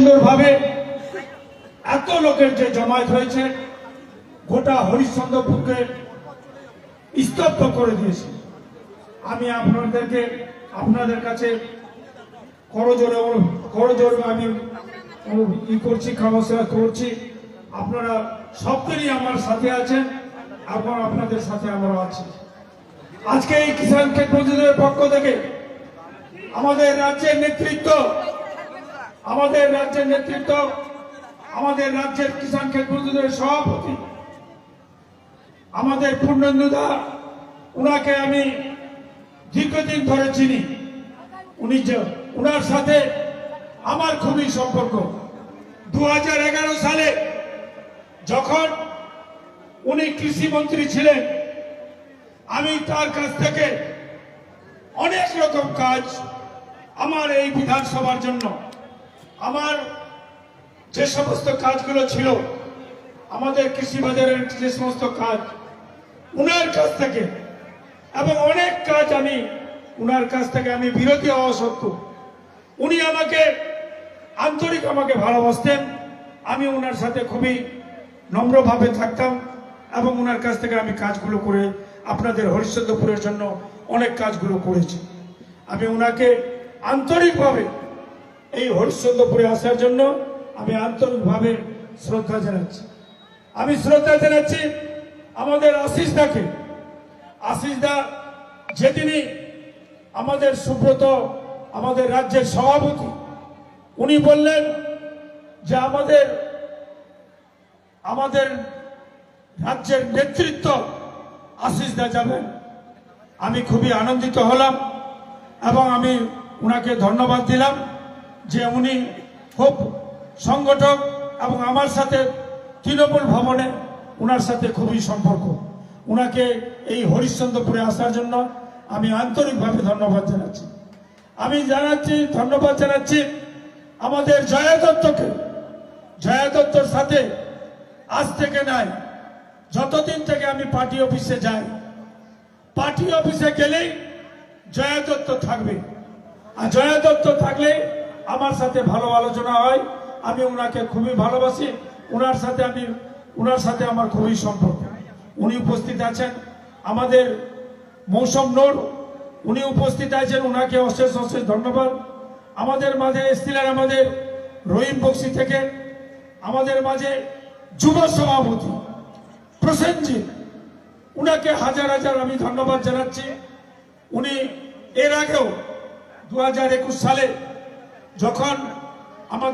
সুন্দরভাবে এত লোকের যে জমায়েত হয়েছে, গোটা হরিশ্চন্দ্রপুরকে স্তব্ধ করে দিয়েছে। আমি আপনাদেরকে, আপনাদের কাছে করজোরে করজোরে আমি ই করছি খাওয়া করছি। আপনারা সবদিনই আমার সাথে আছেন এখন আপনাদের সাথে আমরা আছি। আজকে এই কিষাণ ক্ষেত পক্ষ থেকে আমাদের রাজ্যের নেতৃত্ব আমাদের রাজ্যের নেতৃত্ব, আমাদের রাজ্যের কিষাণ মজুদের সভাপতি, আমাদের পূর্ণেন্দুদা ওনাকে আমি দীর্ঘদিন ধরে চিনি। উনি ওনার সাথে আমার খুবই সম্পর্ক। দু হাজার এগারো সালে যখন উনি কৃষি মন্ত্রী ছিলেন, আমি তার কাছ থেকে অনেক রকম কাজ আমার এই বিধানসভার জন্য আমার যে সমস্ত কাজগুলো ছিল, আমাদের কৃষি বাজারের যে সমস্ত কাজ, উনার কাছ থেকে, এবং অনেক কাজ আমি, উনার কাছ থেকে আমি বিরতি হওয়া সত্ত্বেও, উনি আমাকে আন্তরিক আমাকে ভালোবাসতেন। আমি ওনার সাথে খুবই নম্রভাবে থাকতাম, এবং ওনার কাছ থেকে আমি কাজগুলো করে আপনাদের হরিশ্চন্দ্রপুরের জন্য অনেক কাজগুলো করেছি। আমি ওনাকে আন্তরিকভাবে এই হরিশ্চন্দ্রপুরে আসার জন্য আমি আন্তরিকভাবে শ্রদ্ধা জানাচ্ছি। আমি শ্রদ্ধা জানাচ্ছি আমাদের আশিস দাকে। আশিস দা যেদিনই আমাদের সুব্রত, আমাদের রাজ্যের সভাপতি, উনি বললেন যে আমাদের আমাদের রাজ্যের নেতৃত্ব আশিস দা যাবেন। আমি খুবই আনন্দিত হলাম এবং আমি উনাকে ধন্যবাদ দিলাম। যে উনি খুব সংগঠক এবং আমার সাথে তৃণমূল ভবনে ওনার সাথে খুবই সম্পর্ক। ওনাকে এই হরিশ্চন্দ্রপুরে আসার জন্য আমি আন্তরিকভাবে ধন্যবাদ জানাচ্ছি। আমি জানাচ্ছি, ধন্যবাদ জানাচ্ছি আমাদের জয়া দত্তকে। জয়া দত্তর সাথে আজ থেকে নাই, যতদিন থেকে আমি পার্টি অফিসে যাই, পার্টি অফিসে গেলেই জয়া দত্ত থাকবে। আর জয়া দত্ত থাকলে আমার সাথে ভালো আলোচনা হয়, আমি ওনাকে খুবই ভালোবাসি ওনার সাথে আমি ওনার সাথে আমার খুবই সম্পর্ক। উনি উপস্থিত আছেন আমাদের মৌসম নোর, উনি উপস্থিত আছেন ওনাকে অশেষ অশেষ ধন্যবাদ। আমাদের মাঝে এসছিলেন আমাদের রহিম বক্সি থেকে, আমাদের মাঝে যুব সভাপতি প্রসেনজিৎ উনাকে হাজার হাজার আমি ধন্যবাদ জানাচ্ছি। উনি এর আগেও দু হাজার একুশ সালে যখন আমাদের